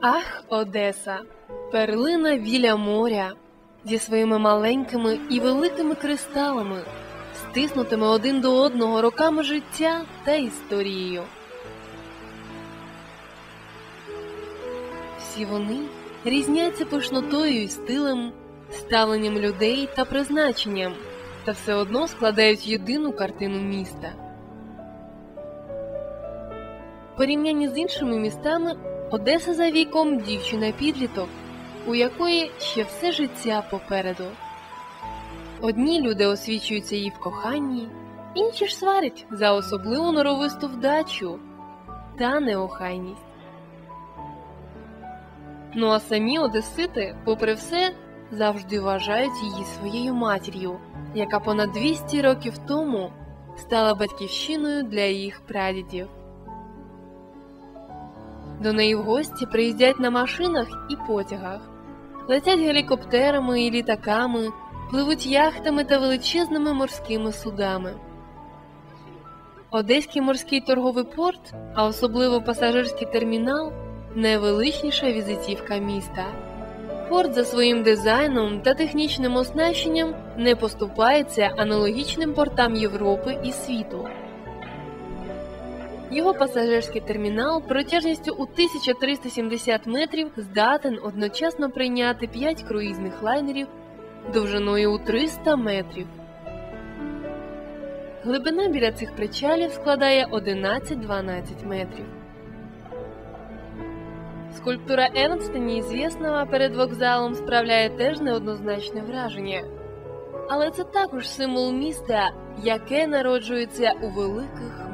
Ах, Одеса, перлина біля моря, зі своїми маленькими і великими кристалами, стиснутими один до одного роками життя та історією. Всі вони різняться пишнотою і стилем, ставленням людей та призначенням, та все одно складають єдину картину міста. В порівнянні з іншими містами Одеса за віком дівчина-підліток, у якої ще все життя попереду. Одні люди освічуються їй в коханні, інші ж сварять за особливу норовисту вдачу та неохайність. Ну а самі одесити, попри все, завжди вважають її своєю матір'ю, яка понад 200 років тому стала батьківщиною для їх прадідів. До неї в гості приїздять на машинах і потягах, летять гелікоптерами і літаками, пливуть яхтами та величезними морськими судами. Одеський морський торговий порт, а особливо пасажирський термінал найвеличніша візитівка міста. Порт за своїм дизайном та технічним оснащенням не поступається аналогічним портам Європи і світу. Його пасажирський термінал протяжністю у 1370 метрів здатен одночасно прийняти 5 круїзних лайнерів довжиною у 300 метрів. Глибина біля цих причалів складає 11-12 метрів. Скульптура Ернста Неізвісного перед вокзалом справляє теж неоднозначне враження. Але це також символ міста, яке народжується у великих.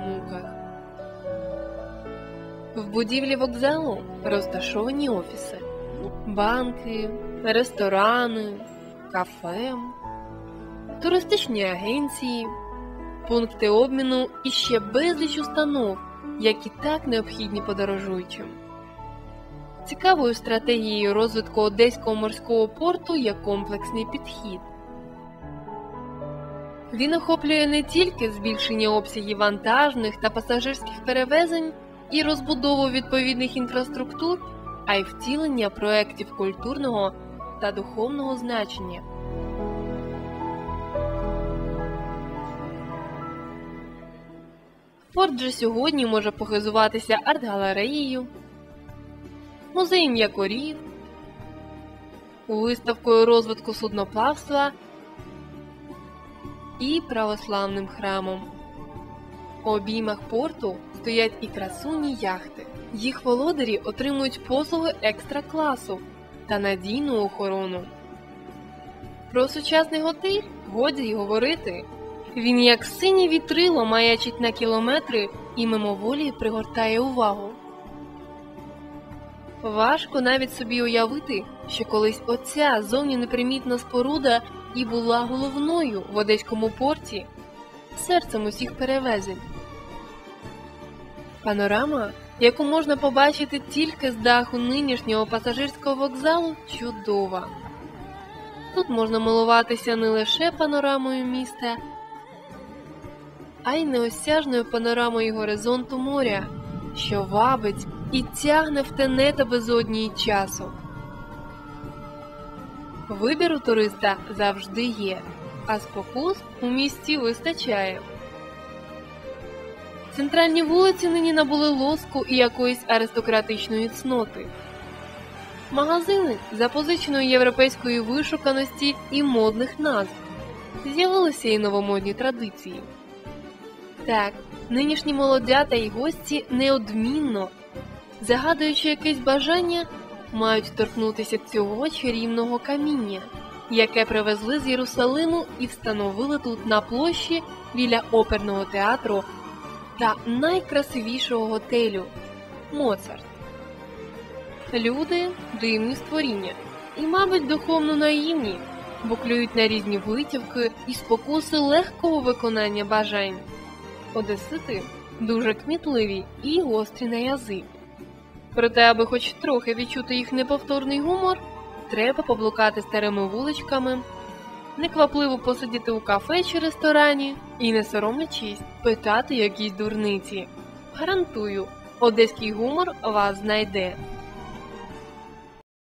В будівлі вокзалу розташовані офіси, банки, ресторани, кафе, туристичні агенції, пункти обміну і ще безліч установ, які так необхідні подорожуючим. Цікавою стратегією розвитку Одеського морського порту є комплексний підхід. Він охоплює не тільки збільшення обсягів вантажних та пасажирських перевезень і розбудову відповідних інфраструктур, а й втілення проєктів культурного та духовного значення. Порт же сьогодні може похизуватися арт-галереєю, музеєм якорів, виставкою розвитку судноплавства і православним храмом. У обіймах порту стоять і красуні яхти. Їх володарі отримують послуги екстра класу та надійну охорону. Про сучасний готель годі й говорити. Він як синє вітрило маячить на кілометри і мимоволі пригортає увагу. Важко навіть собі уявити, що колись оця зовні непримітна споруда і була головною в одеському порті, серцем усіх перевезень. Панорама, яку можна побачити тільки з даху нинішнього пасажирського вокзалу, чудова. Тут можна милуватися не лише панорамою міста, а й неосяжною панорамою горизонту моря, що вабить і тягне в те нета безодній часу. Вибір у туриста завжди є, а спокус у місті вистачає. Центральні вулиці нині набули лоску і якоїсь аристократичної цноти. Магазини запозиченої європейської вишуканості і модних назв. З'явилися і новомодні традиції. Так, нинішні молодята й гості неодмінно, загадуючи якесь бажання, мають торкнутися цього чарівного каміння, яке привезли з Єрусалиму і встановили тут на площі біля оперного театру та найкрасивішого готелю Моцарт. Люди дивні створіння і, мабуть, духовно наївні, бо клюють на різні витівки і спокуси легкого виконання бажань. Одесити дуже кмітливі і гострі на язик. Проте, аби хоч трохи відчути їх неповторний гумор, треба поблукати старими вуличками, неквапливо посидіти у кафе чи ресторані і, не соромлячись, питати якісь дурниці. Гарантую, одеський гумор вас знайде.